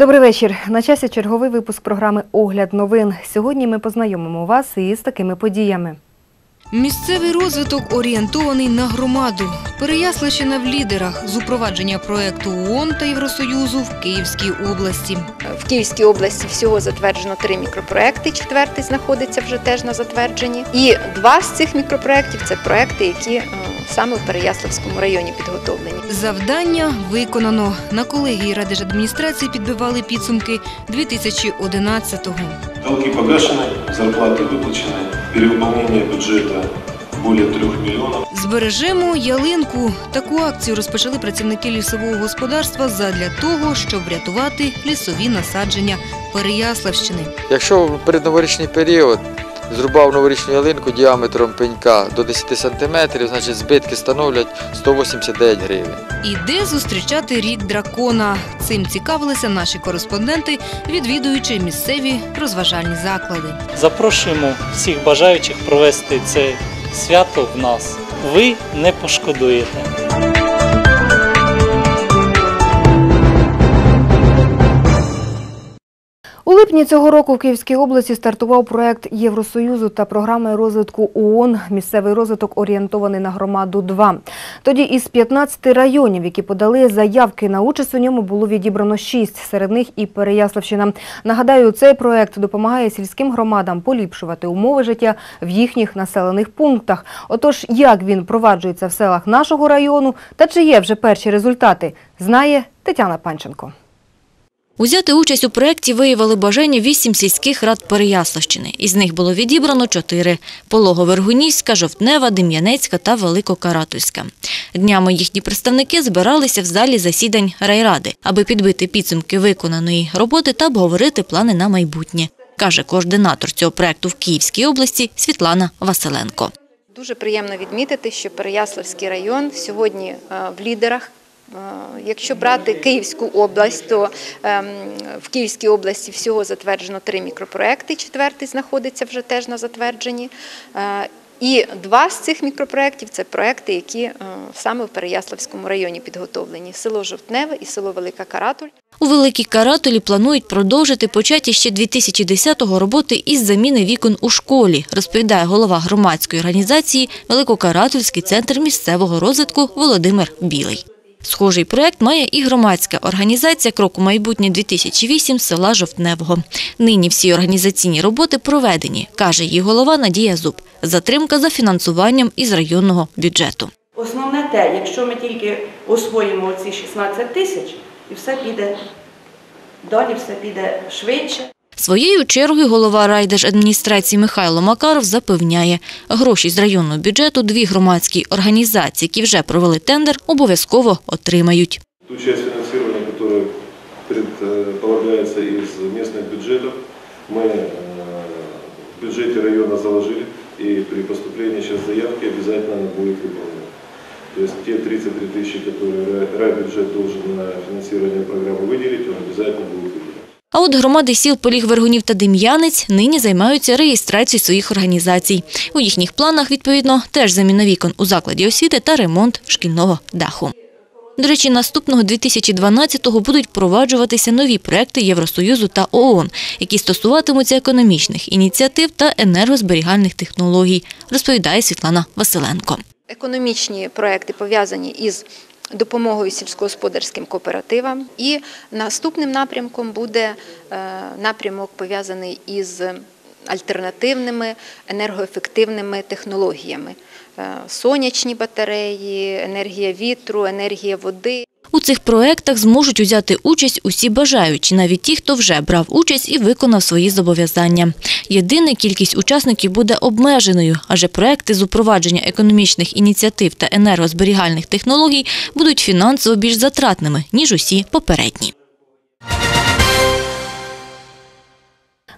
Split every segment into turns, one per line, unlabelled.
Добрий вечір. На часі черговий випуск програми Огляд новин. Сьогодні ми познайомимо вас із такими подіями.
Місцевий розвиток орієнтований на громаду. Переяславщина в лідерах з упровадження проекту ООН та Євросоюзу в Київській області.
В Київській області всього затверджено три мікропроекти. Четвертий знаходиться вже теж на затвердженні. І два з цих мікропроектів це проекти, які е, саме в Переяславському районі підготовлені.
Завдання виконано. На колегії Радержадміністрації підбивали підсумки 2011-го.
Долги погашены, зарплаты выплачены, перевыполнение бюджета более 3 миллионов.
Збережемо ялинку. Таку акцію розпочали працівники лісового господарства задля того, щоб врятувати лісові насадження Переяславщини.
Якщо в передноворічний період зрубав новорічну ялинку діаметром пенька до 10 см, значить збитки становлять 189 гривень.
І де зустрічати рік дракона? Цим цікавилися наші кореспонденти, відвідуючи місцеві розважальні заклади.
Запрошуємо всіх бажаючих провести це свято в нас. Ви не пошкодуєте.
Липні цього року в Київській області стартував проект Євросоюзу та програми розвитку ООН «Місцевий розвиток орієнтований на громаду 2 Тоді із 15 районів, які подали заявки на участь у ньому, було відібрано 6, серед них і Переяславщина. Нагадаю, цей проект допомагає сільським громадам поліпшувати умови життя в їхніх населених пунктах. Отож, як він проваджується в селах нашого району та чи є вже перші результати, знає Тетяна Панченко.
Узяти участь у проєкті виявили бажання вісім сільських рад Переяславщини. Із них було відібрано чотири – Пологоверхунівська, Жовтнева, Дем'янецька та Великокаратульська. Днями їхні представники збиралися в залі засідань райради, аби підбити підсумки виконаної роботи та обговорити плани на майбутнє, каже координатор цього проєкту в Київській області Світлана Василенко.
Дуже приємно відмітити, що Переяславський район сьогодні е, в лідерах. Е, Якщо брати Київську область, то ем, в Київській області всього затверджено три мікропроекти. Четвертий знаходиться вже теж на затвердженні. Е, І два з цих мікропроєктів це проекти, які е, саме в Переяславському районі підготовлені: село Жовтневе і село Велика Каратуль.
У Великій Каратулі планують продовжити початі ще 2010-го роботи із заміни вікон у школі, розповідає голова громадської організації Великокаратульський центр місцевого розвитку Володимир Білий. Схожий проект має і громадська організація «Крок у майбутнє 2008» села Жовтневого. Нині всі організаційні роботи проведені, каже її голова Надія Зуб. Затримка за фінансуванням із районного бюджету.
Основне те, якщо ми тільки освоїмо ці 16 тисяч, і все піде далі, все піде швидше.
Своєю чергою голова райдержадміністрації Михайло Макаров запевняє, гроші з районного бюджету дві громадські організації, які вже провели тендер, обов'язково отримають.
Ту часть финансирования, которая предполагается из местных бюджетов, мы э, в бюджете района заложили, и при поступлении сейчас заявки обязательно она будет выполнена. То есть те 33 тысячи, которые рай- райбюджет должен на финансирование программы выделить, он обязательно будет выделен.
А от громади сіл Поліг Вергунів та Дем'янець нині займаються реєстрацією своїх організацій. У їхніх планах, відповідно, теж заміна вікон у закладі освіти та ремонт шкільного даху. До речі, наступного 2012-го будуть впроваджуватися нові проекти Євросоюзу та ООН, які стосуватимуться економічних ініціатив та енергозберігальних технологій, розповідає Світлана Василенко.
Економічні проекти пов'язані із допомогою сільськогосподарським кооперативам. І наступним напрямком буде е, напрямок пов'язаний із альтернативними енергоефективними технологіями. Е, Сонячні батареї, енергія вітру, енергія води.
У цих проектах зможуть узяти участь усі бажаючі, навіть ті, хто вже брав участь і виконав свої зобов'язання. Єдине, кількість учасників буде обмеженою, адже проекти з упровадження економічних ініціатив та енергозберігальних технологій будуть фінансово більш затратними, ніж усі попередні.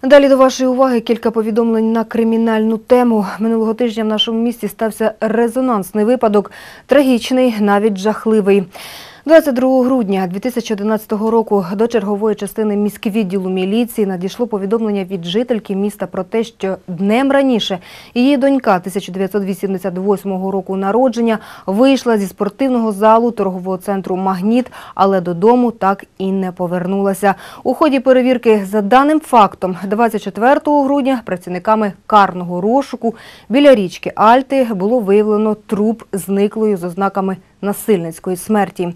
Далі до вашої уваги кілька повідомлень на кримінальну тему. Минулого тижня в нашому місті стався резонансний випадок, трагічний, навіть жахливий. 22 грудня 2011 року до чергової частини міськвідділу міліції надійшло повідомлення від жительки міста про те, що днем раніше її донька 1988 року народження вийшла зі спортивного залу торгового центру Магніт, але додому так і не повернулася. У ході перевірки за даним фактом 24 грудня працівниками карного розшуку біля річки Альти було виявлено труп зниклої з ознаками насильницької смерті.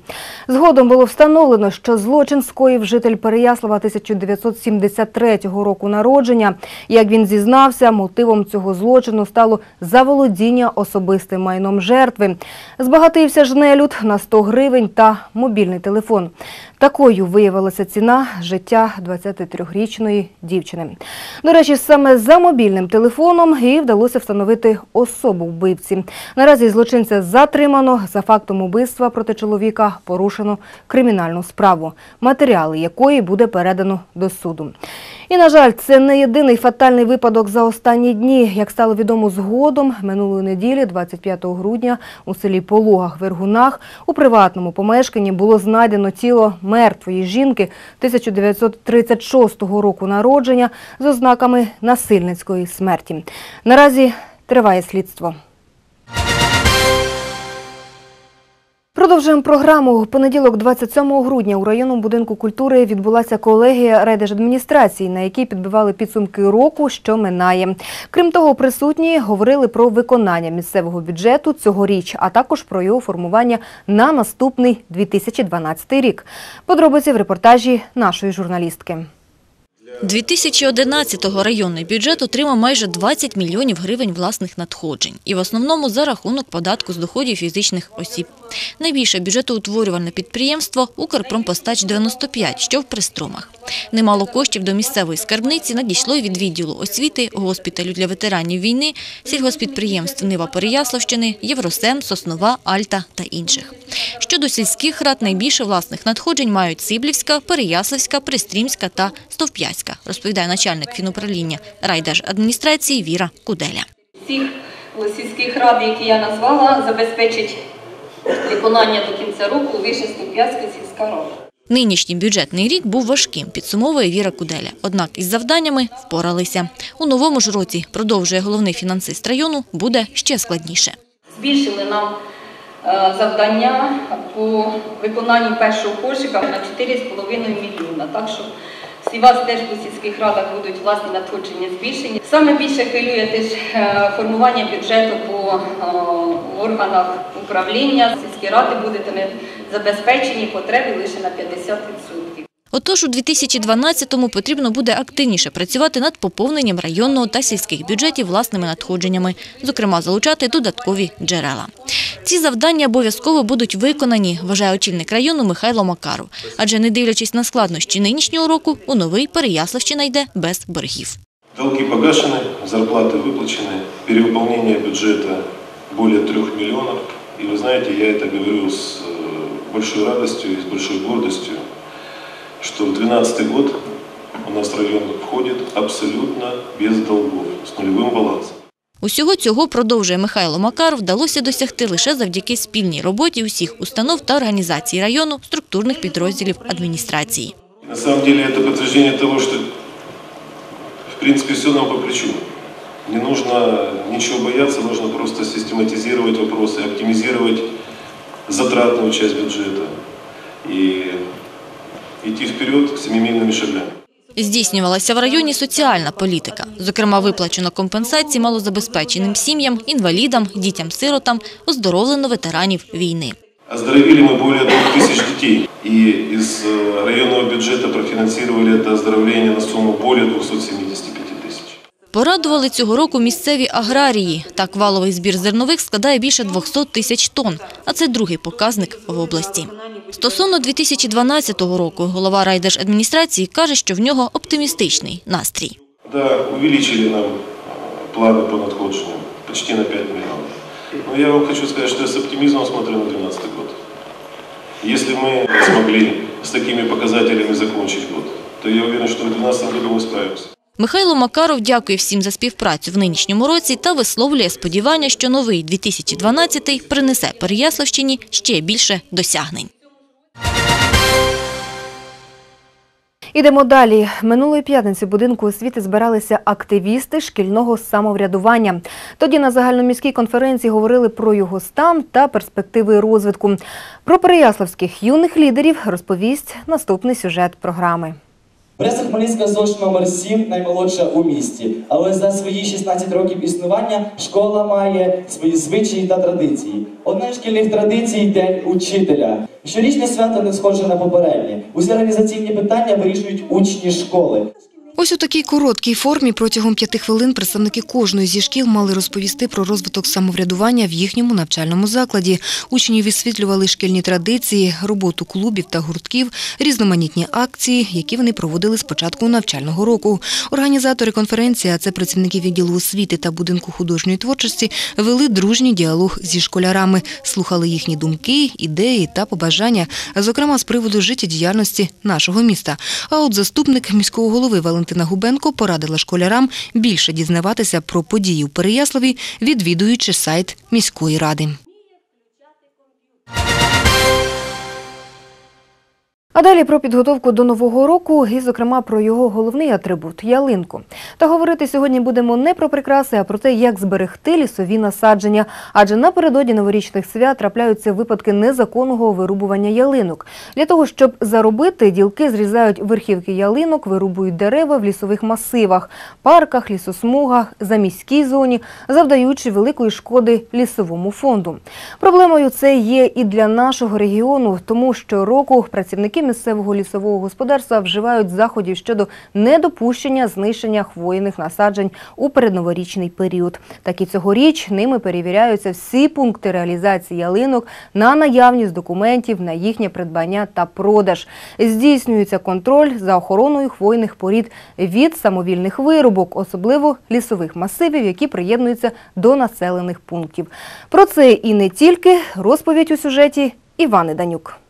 Згодом було встановлено, що злочин скоїв житель Переяслава 1973 року народження. Як він зізнався, мотивом цього злочину стало заволодіння особистим майном жертви. Збагатився ж нелюд на 100 гривень та мобільний телефон. Такою виявилася ціна життя 23-річної дівчини. До речі, саме за мобільним телефоном і вдалося встановити особу вбивці. Наразі злочинця затримано. За фактом убивства проти чоловіка порушено кримінальну справу, матеріали якої буде передано до суду. І, на жаль, це не єдиний фатальний випадок за останні дні. Як стало відомо згодом, минулої неділі, 25 грудня, у селі Пологах Вергунах у приватному помешканні було знайдено тіло мертвої жінки 1936 року народження з ознаками насильницької смерті. Наразі триває слідство. Продовжуємо програму. У понеділок, 27 грудня, у районному будинку культури відбулася колегія райдержадміністрації, на якій підбивали підсумки року, що минає. Крім того, присутні говорили про виконання місцевого бюджету цьогоріч, а також про його формування на наступний 2012 рік. Подробиці в репортажі нашої журналістки.
2011-го районний бюджет отримав майже 20 мільйонів гривень власних надходжень. І в основному за рахунок податку з доходів фізичних осіб. Найбільше бюджетоутворювальне підприємство «Укрпромпостач-95», що в Пристромах. Немало коштів до місцевої скарбниці надійшло й від відділу освіти, госпіталю для ветеранів війни, сільгоспідприємств Нива Переяславщини, Євросем, Соснова, Альта та інших. Щодо сільських рад, найбільше власних надходжень мають Циблівська, Переяславська, Пристрімська та Стовп'ятська, розповідає начальник фінуправління райдержадміністрації Віра Куделя.
Всіх сільських рад, які я назвала, забезпечить виконання до кінця року лише Ступ'ятська сільська рада.
Нинішній бюджетний рік був важким, підсумовує Віра Куделя. Однак із завданнями впоралися. У новому ж році, продовжує головний фінансист району, буде ще складніше.
Збільшили нам е, завдання по виконанню першого кошика на 4,5 мільйона. Так що всі вас теж у сільських радах будуть власні надходження збільшені. Саме більше хвилює теж е, формування бюджету по е, органах управління. Сільські ради будуть забезпечені потреби лише на 50%.
Отож, у 2012-му потрібно буде активніше працювати над поповненням районного та сільських бюджетів власними надходженнями, зокрема залучати додаткові джерела. Ці завдання обов'язково будуть виконані, вважає очільник району Михайло Макаров. Адже не дивлячись на складнощі нинішнього року, у новий Переяславщина йде без боргів.
Долги погашены, зарплаты выплачены, перевыполнение бюджета более трех миллионов. И вы знаете, я это говорю с э, большой радостью и с большой гордостью, что в 2012 год у нас район входит абсолютно без долгов, с нулевым балансом.
Усього цього, продовжує Михайло Макаров, вдалося досягти лише завдяки спільній роботі усіх установ та організацій району, структурних підрозділів адміністрації.
На самом деле это подтверждение того, что в принципе все нам по плечу. Не нужно ничего бояться, нужно просто систематизировать вопросы, оптимизировать затратную часть бюджета и идти вперед семимильными шагами.
Здійснювалася в районі соціальна політика. Зокрема, виплачено компенсації малозабезпеченим сім'ям, інвалідам, дітям-сиротам, оздоровлено ветеранів війни.
Оздоровили мы более двух тысяч детей. И из э, районного бюджета профинансировали это оздоровление на сумму более 275 тысяч.
Порадували цього року місцеві аграрії. Так, валовий збір зернових складає більше 200 тисяч тонн, а це другий показник в області. Стосовно 2012 року голова райдержадміністрації каже, що в нього оптимістичний настрій.
Да, увеличили нам э, планы по надходжению почти на 5 миллионов. Но я вам хочу сказать, что я с оптимизмом смотрю на 2012 год. Если мы смогли с такими показателями закончить год, то я уверен, что в 2012 году мы справимся.
Михайло Макаров дякує всім за співпрацю в нинішньому році та висловлює сподівання, що новий 2012-й принесе Переяславщині ще більше досягнень.
Ідемо далі. Минулої п'ятниці будинку освіти збиралися активісти шкільного самоврядування. Тоді на загальноміській конференції говорили про його стан та перспективи розвитку. Про переяславських юних лідерів розповість наступний сюжет програми.
Преса Хмельницька ЗОШ номер 7 наймолодша у місті. Але за свої 16 років існування школа має свої звичаї та традиції. Одна з шкільних традицій День учителя. Щорічне свято не схоже на попереднє. Усі організаційні питання вирішують учні школи.
Ось у такій короткій формі протягом п'яти хвилин представники кожної зі шкіл мали розповісти про розвиток самоврядування в їхньому навчальному закладі. Учні висвітлювали шкільні традиції, роботу клубів та гуртків, різноманітні акції, які вони проводили з початку навчального року. Організатори конференції, а це працівники відділу освіти та будинку художньої творчості, вели дружній діалог зі школярами, слухали їхні думки, ідеї та побажання, зокрема з приводу життєдіяльності нашого міста. А от заступник міського голови Валентина Губенко порадила школярам більше дізнаватися про події у Переяславі, відвідуючи сайт міської ради.
А далі про підготовку до нового року і, зокрема, про його головний атрибут ялинку. Та говорити сьогодні будемо не про прикраси, а про те, як зберегти лісові насадження. Адже напередодні новорічних свят трапляються випадки незаконного вирубування ялинок. Для того щоб заробити, ділки зрізають верхівки ялинок, вирубують дерева в лісових масивах, парках, лісосмугах, за міській зоні, завдаючи великої шкоди лісовому фонду. Проблемою це є і для нашого регіону, тому що року працівники місцевого лісового господарства вживають заходів щодо недопущення знищення хвойних насаджень у передноворічний період. Так і цьогоріч ними перевіряються всі пункти реалізації ялинок на наявність документів на їхнє придбання та продаж. Здійснюється контроль за охороною хвойних порід від самовільних вирубок, особливо лісових масивів, які приєднуються до населених пунктів. Про це і не тільки розповідь у сюжеті Івани Данюк.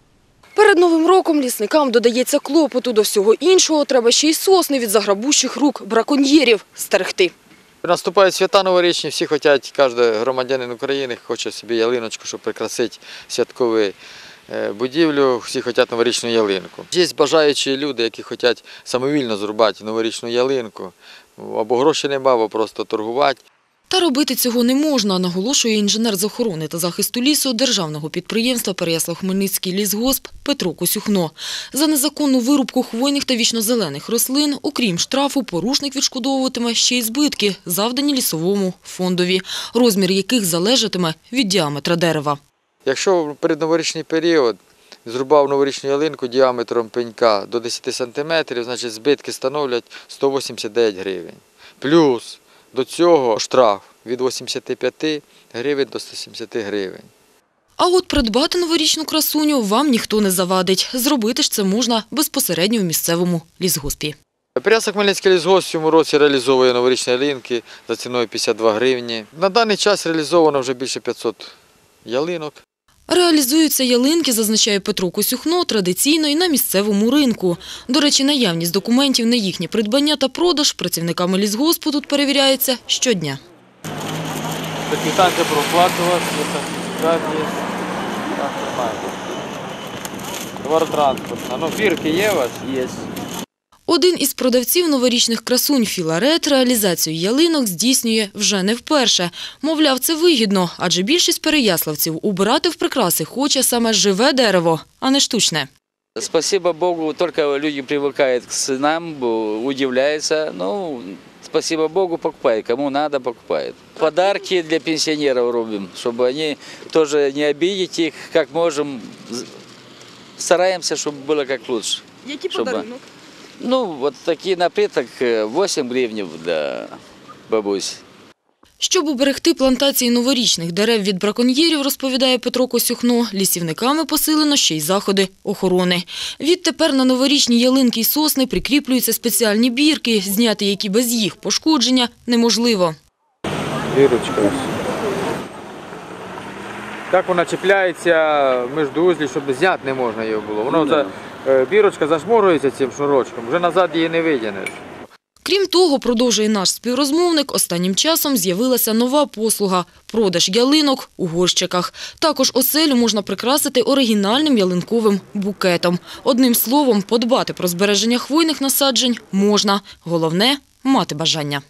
Перед новим роком лісникам додається клопоту. До всього іншого треба ще й сосни від заграбущих рук браконьєрів стерегти.
Наступають свята новорічні, всі хочуть, кожен громадянин України хоче собі ялиночку, щоб прикрасити святкову е, будівлю, всі хочуть новорічну ялинку. Є бажаючі люди, які хочуть самовільно зрубати новорічну ялинку, або грошей нема, або просто торгувати.
Та робити цього не можна, наголошує інженер з охорони та захисту лісу державного підприємства Переяслав-Хмельницький лісгосп Петро Косюхно. За незаконну вирубку хвойних та вічнозелених рослин, окрім штрафу, порушник відшкодовуватиме ще й збитки, завдані лісовому фондові, розмір яких залежатиме від діаметра дерева.
Якщо в передноворічний період зрубав новорічну ялинку діаметром пенька до 10 см, значить збитки становлять 189 гривень. Плюс до цього штраф від 85 гривень до 170 гривень.
А от придбати новорічну красуню вам ніхто не завадить. Зробити ж це можна безпосередньо в місцевому лісгоспі.
Переяслав Хмельницький лісгосп в цьому році реалізовує новорічні ялинки за ціною 52 гривні. На даний час реалізовано вже більше 500 ялинок.
Реалізуються ялинки, зазначає Петро Косюхно, традиційно і на місцевому ринку. До речі, наявність документів на їхнє придбання та продаж працівниками лісгоспу тут перевіряється щодня.
Квитанція про оплату у вас, сертифікат є. Так, нормально. Ну, бірки є у вас? Є.
Один із продавців новорічних красунь Філарет реалізацію ялинок здійснює вже не вперше. Мовляв, це вигідно, адже більшість переяславців убирати в прикраси хоче саме живе дерево, а не штучне.
Спасибо Богу, только люди привыкают к ценам, бо- удивляются. Ну, спасибо Богу, покупают. Кому надо, покупают. Подарки для пенсионеров робим, чтобы они тоже не обидеть их, как можем. З- Стараемся, чтобы было как лучше.
Який
Щоб- Ну, вот такие напиток э, 8 гривен для бабусь.
Щоб уберегти плантації новорічних дерев від браконьєрів, розповідає Петро Косюхно, лісівниками посилено ще й заходи охорони. Відтепер на новорічні ялинки й сосни прикріплюються спеціальні бірки, зняти які без їх пошкодження неможливо.
Бірочка. Так вона чіпляється між узлі, щоб зняти не можна її було. Воно за, е, бірочка зашморюється цим шнурочком, вже назад її не витягнеш.
Крім того, продовжує наш співрозмовник, останнім часом з'явилася нова послуга – продаж ялинок у горщиках. Також оселю можна прикрасити оригінальним ялинковим букетом. Одним словом, подбати про збереження хвойних насаджень можна. Головне – мати бажання.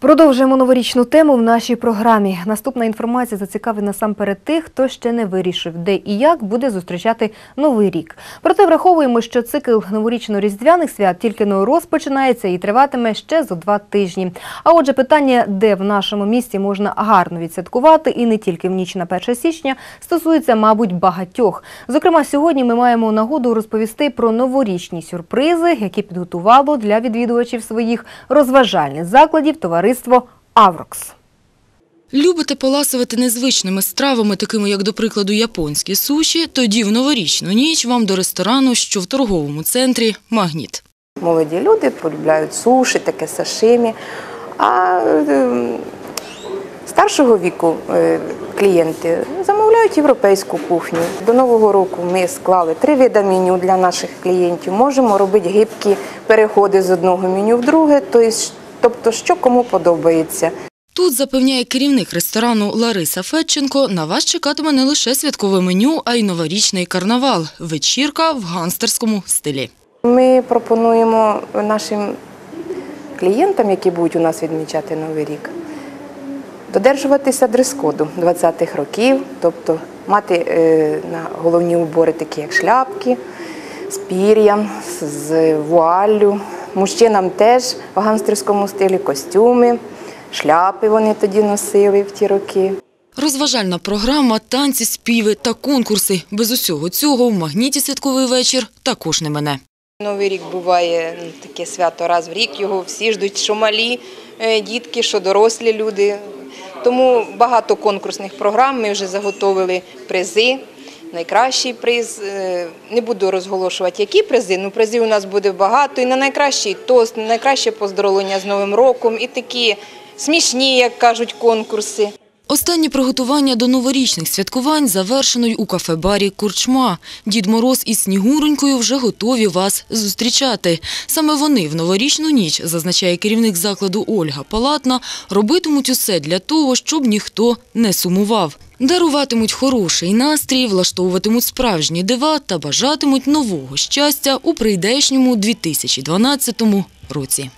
Продовжуємо новорічну тему в нашій програмі. Наступна інформація зацікавить насамперед тих, хто ще не вирішив, де і як буде зустрічати новий рік. Проте враховуємо, що цикл новорічно-різдвяних свят тільки но розпочинається і триватиме ще зо два тижні. А отже, питання, де в нашому місті можна гарно відсвяткувати, і не тільки в ніч на 1 січня, стосується, мабуть, багатьох. Зокрема, сьогодні ми маємо нагоду розповісти про новорічні сюрпризи, які підготувало для відвідувачів своїх розважальних закладів товариство Аврокс.
Любите поласувати незвичними стравами, такими як, до прикладу, японські суші? Тоді в новорічну ніч вам до ресторану, що в торговому центрі «Магніт».
Молоді люди полюбляють суші, таке сашимі. А е, старшого віку е, клієнти замовляють європейську кухню. До Нового року ми склали три види меню для наших клієнтів. Можемо робити гибкі переходи з одного меню в друге, тобто, тобто що кому подобається.
Тут, запевняє керівник ресторану Лариса Федченко, на вас чекатиме не лише святкове меню, а й новорічний карнавал – вечірка в ганстерському стилі.
Ми пропонуємо нашим клієнтам, які будуть у нас відмічати Новий рік, додержуватися дрес-коду 20-х років, тобто мати е, на головні убори такі, як шляпки, з пір'ям, з вуаллю. Мужчинам теж в ганстерському стилі костюми, шляпи вони тоді носили в ті роки.
Розважальна програма, танці, співи та конкурси. Без усього цього в «Магніті» святковий вечір також не мене.
Новий рік буває ну, таке свято раз в рік. Його всі ждуть, що малі е, дітки, що дорослі люди. Тому багато конкурсних програм. Ми вже заготовили призи. Найкращий приз е, не буду розголошувати, які призи. Ну призів у нас буде багато. І на найкращий тост, на найкраще поздоровлення з Новим роком, і такі смішні, як кажуть, конкурси.
Останні приготування до новорічних святкувань завершено й у кафе-барі «Курчма». Дід Мороз із Снігуронькою вже готові вас зустрічати. Саме вони в новорічну ніч, зазначає керівник закладу Ольга Палатна, робитимуть усе для того, щоб ніхто не сумував. Даруватимуть хороший настрій, влаштовуватимуть справжні дива та бажатимуть нового щастя у прийдешньому 2012 році.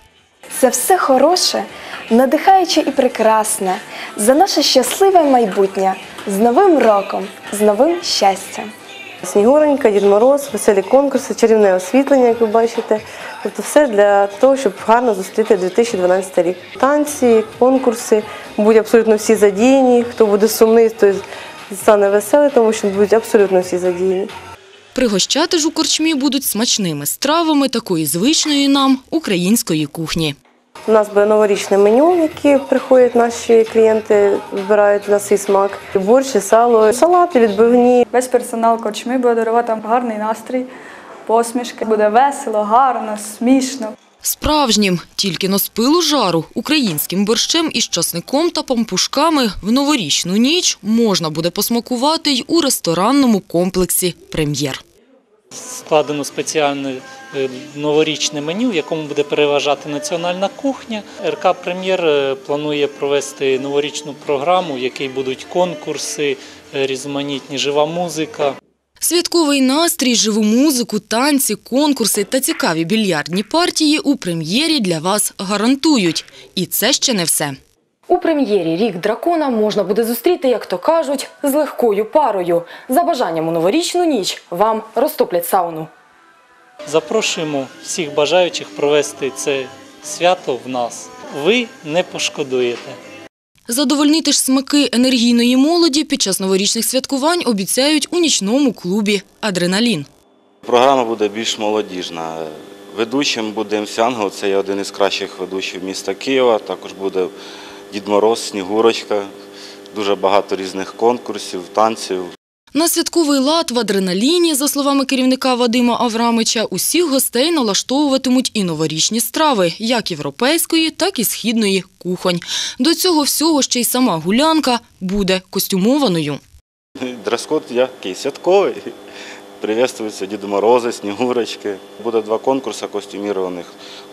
Це все хороше, надихаюче і прекрасне за наше щасливе майбутнє з Новим роком, з новим щастям.
Снігуронька, Дід Мороз, веселі конкурси, чарівне освітлення, як ви бачите. Тобто все для того, щоб гарно зустріти 2012 рік. Танці, конкурси, будуть абсолютно всі задіяні. Хто буде сумний, той стане веселий, тому що будуть абсолютно всі задіяні.
Пригощати ж у корчмі будуть смачними стравами такої звичної нам української кухні.
У нас буде новорічне меню, яке приходять наші клієнти, вибирають на свій смак. Борщ, сало, салати, відбивні.
Весь персонал корчми буде дарувати вам гарний настрій, посмішки. Буде весело, гарно, смішно.
Справжнім, тільки но з пилу жару, українським борщем із часником та пампушками в новорічну ніч можна буде посмакувати й у ресторанному комплексі «Прем'єр».
Складено спеціальне е, новорічне меню, в якому буде переважати національна кухня. РК Прем'єр е, планує провести новорічну програму, в якій будуть конкурси, е, різноманітні жива музика.
Святковий настрій, живу музику, танці, конкурси та цікаві більярдні партії у прем'єрі для вас гарантують. І це ще не все.
У прем'єрі Рік дракона можна буде зустріти, як то кажуть, з легкою парою. За бажанням у новорічну ніч вам розтоплять сауну.
Запрошуємо всіх бажаючих провести це свято в нас. Ви не пошкодуєте.
Задовольнити ж смаки енергійної молоді під час новорічних святкувань обіцяють у нічному клубі «Адреналін».
Програма буде більш молодіжна. Ведучим буде МС Ангел, це є один із кращих ведучих міста Києва. Також буде Дід Мороз, Снігурочка, дуже багато різних конкурсів, танців.
На святковий лад в адреналіні, за словами керівника Вадима Аврамича, усіх гостей налаштовуватимуть і новорічні страви, як європейської, так і східної кухонь. До цього всього ще й сама гулянка буде костюмованою.
Дрес-код який святковий. Приветствуються Діди Морози, Снігурочки. Буде два конкурси костюмірованих.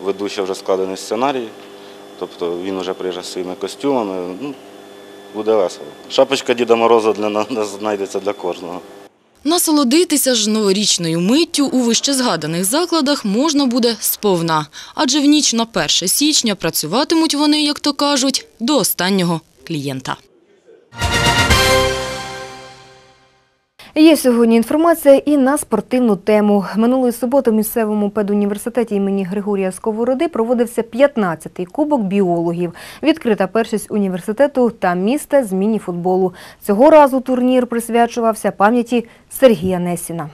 Ведуча вже складений сценарій. Тобто він вже приїжджає своїми костюмами. Ну, буде весело. Шапочка Діда Мороза для нас знайдеться для кожного.
Насолодитися ж новорічною миттю у вищезгаданих закладах можна буде сповна. Адже в ніч на 1 січня працюватимуть вони, як то кажуть, до останнього клієнта.
Є сьогодні інформація і на спортивну тему. Минулої суботи в місцевому педуніверситеті імені Григорія Сковороди проводився 15-й кубок біологів. Відкрита першість університету та міста з міні-футболу. Цього разу турнір присвячувався пам'яті Сергія Несіна.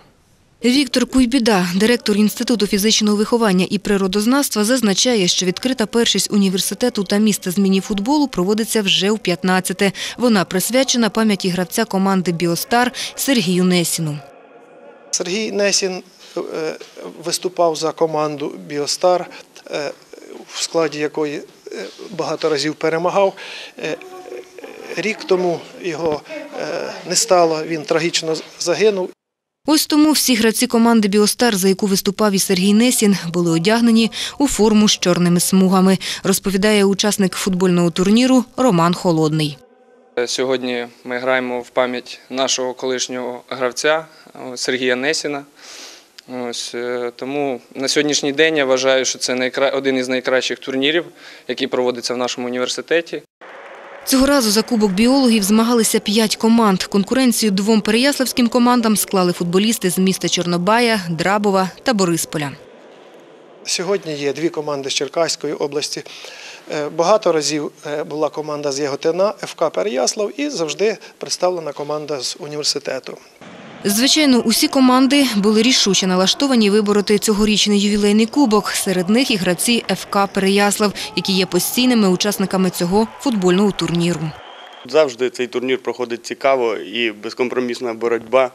Віктор Куйбіда, директор Інституту фізичного виховання і природознавства, зазначає, що відкрита першість університету та міста з міні-футболу проводиться вже у 15-те. Вона присвячена пам'яті гравця команди «Біостар» Сергію Несіну.
Сергій Несін е, виступав за команду Біостар, е, в складі якої е, багато разів перемагав. Рік тому його не стало, він трагічно загинув.
Ось тому всі гравці команди «Біостар», за яку виступав і Сергій Несін, були одягнені у форму з чорними смугами, розповідає учасник футбольного турніру Роман Холодний.
Сьогодні ми граємо в пам'ять нашого колишнього гравця Сергія Несіна. Ось, е, тому на сьогоднішній день я вважаю, що це один із найкращих турнірів, який проводиться в нашому університеті.
Цього разу за кубок біологів змагалися п'ять команд. Конкуренцію двом переяславським командам склали футболісти з міста Чорнобая, Драбова та Борисполя.
Сьогодні є дві команди з Черкаської області. Е, Багато разів е, була команда з Яготина, ФК Переяслав і завжди представлена команда з університету.
Звичайно, усі команди були рішуче налаштовані вибороти цьогорічний ювілейний кубок. Серед них і гравці ФК Переяслав, які є постійними учасниками цього футбольного турніру.
Завжди цей турнір проходить цікаво і безкомпромісна боротьба.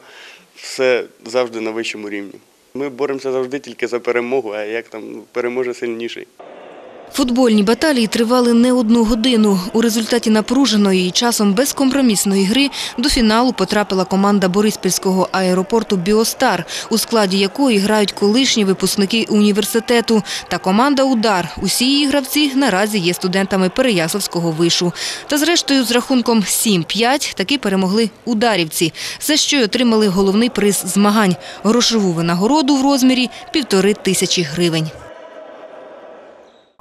Все завжди на вищому рівні. Ми боремося завжди тільки за перемогу, а як там ну, переможе сильніший.
Футбольні баталії тривали не одну годину. У результаті напруженої і часом безкомпромісної гри до фіналу потрапила команда Бориспільського аеропорту «Біостар», у складі якої грають колишні випускники університету, та команда «Удар». Усі її гравці наразі є студентами Переяславського вишу. Та зрештою з рахунком 7-5 таки перемогли ударівці, за що й отримали головний приз змагань – грошову винагороду в розмірі півтори тисячі гривень.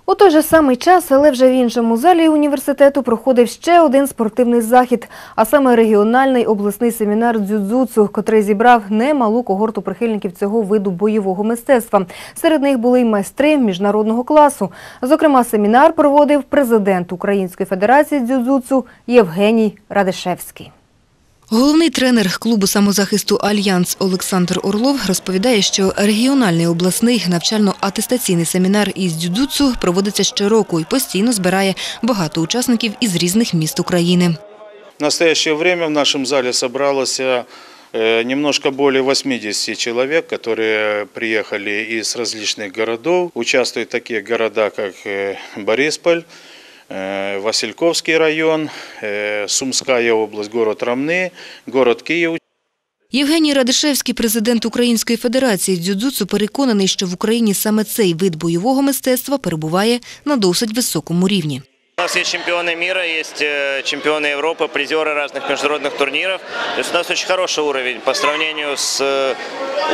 У той же самий час, але вже в іншому залі університету проходив ще один спортивний захід, а саме регіональний обласний семінар дзюдзюцу, котрий зібрав немалу когорту прихильників цього виду бойового мистецтва. Серед них були й майстри міжнародного класу. Зокрема, семінар проводив президент Української федерації дзюдзюцу Євгеній Радишевський.
Головний тренер клубу самозахисту «Альянс» Олександр Орлов розповідає, що регіональний обласний навчально-атестаційний семінар із дзюдзюцу проводиться щороку і постійно збирає багато учасників із різних міст України.
В настоящее время в нашем зале собралось э, немножко более 80 человек, которые приехали из различных городов. Участвуют такие города, как э, Борисполь, э, Васильковский район, э, Сумская область, город Рамны, город Киев.
Євгеній Радишевський, президент Української федерації дзюдзюцу, переконаний, що в Україні саме цей вид бойового мистецтва перебуває на досить високому рівні.
У нас есть чемпионы мира, есть э, чемпионы Европы, призеры разных международных турниров. То есть у нас очень хороший уровень по сравнению с э,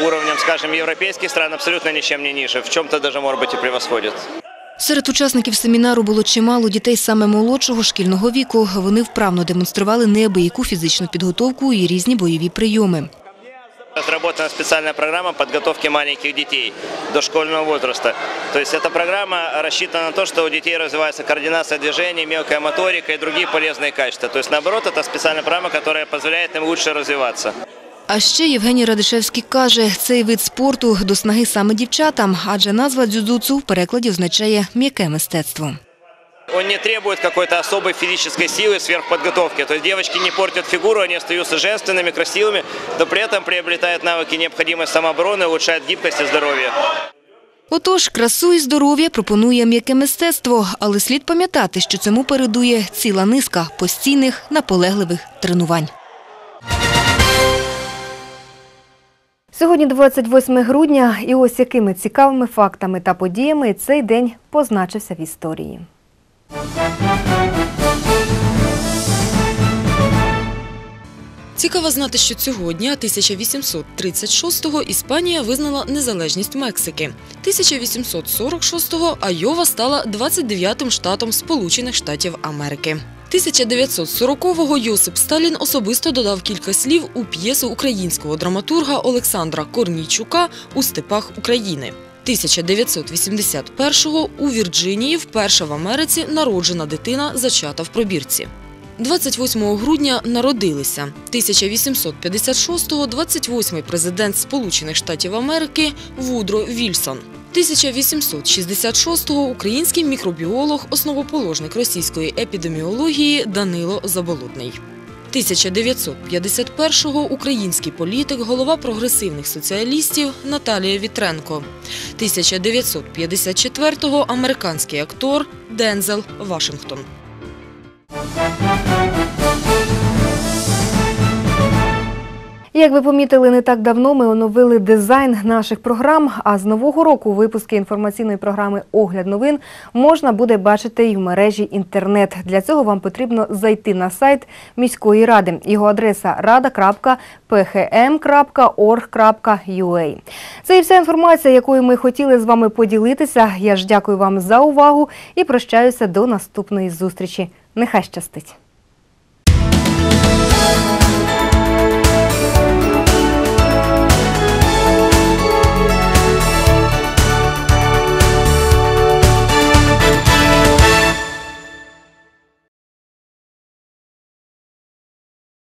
уровнем, скажем, европейских стран, абсолютно ничем не ниже. В чем-то даже, может быть, и превосходит.
Серед учасників семінару було чимало дітей саме молодшого шкільного віку. Вони вправно демонстрували неабияку фізичну підготовку і різні бойові прийоми.
Разработана специальная программа подготовки маленьких детей дошкольного возраста. То есть эта программа рассчитана на то, что у детей развивается координация движений, мелкая моторика и другие полезные качества. То есть наоборот, это специальная программа, которая позволяет им лучше развиваться.
А ще Євгеній Радишевський каже, цей вид спорту до снаги саме дівчатам, адже назва дзюдзюцу в перекладі означає «м'яке мистецтво».
Он не требует какой-то особой физической силы, сверхподготовки. То есть девочки не портят фигуру, они остаются женственными, красивыми, но при этом приобретают навыки необходимой самообороны, улучшают гибкость и здоровье.
Отож, красу і здоров'я пропонує м'яке мистецтво, але слід пам'ятати, що цьому передує ціла низка постійних наполегливих тренувань.
Сьогодні 28 грудня, і ось якими цікавими фактами та подіями цей день позначився в історії.
Цікаво знати, що цього дня 1836-го Іспанія визнала незалежність Мексики. 1846-го Айова стала 29-м штатом Сполучених Штатів Америки. 1940-го Йосип Сталін особисто додав кілька слів у п'єсу українського драматурга Олександра Корнійчука у степах України. 1981-го у Вірджинії вперше в Америці народжена дитина зачата в пробірці. 28 грудня народилися 1856-го 28-й президент Сполучених Штатів Америки Вудро Вільсон. 1866-го український мікробіолог, основоположник російської епідеміології Данило Заболотний. 1951-го український політик, голова прогресивних соціалістів Наталія Вітренко. 1954-го американський актор Дензел Вашингтон.
Як ви помітили, не так давно ми оновили дизайн наших програм. А з нового року випуски інформаційної програми Огляд новин можна буде бачити і в мережі інтернет. Для цього вам потрібно зайти на сайт міської ради. Його адреса rada.phm.org.ua. Це і вся інформація, якою ми хотіли з вами поділитися. Я ж дякую вам за увагу і прощаюся до наступної зустрічі. Нехай щастить.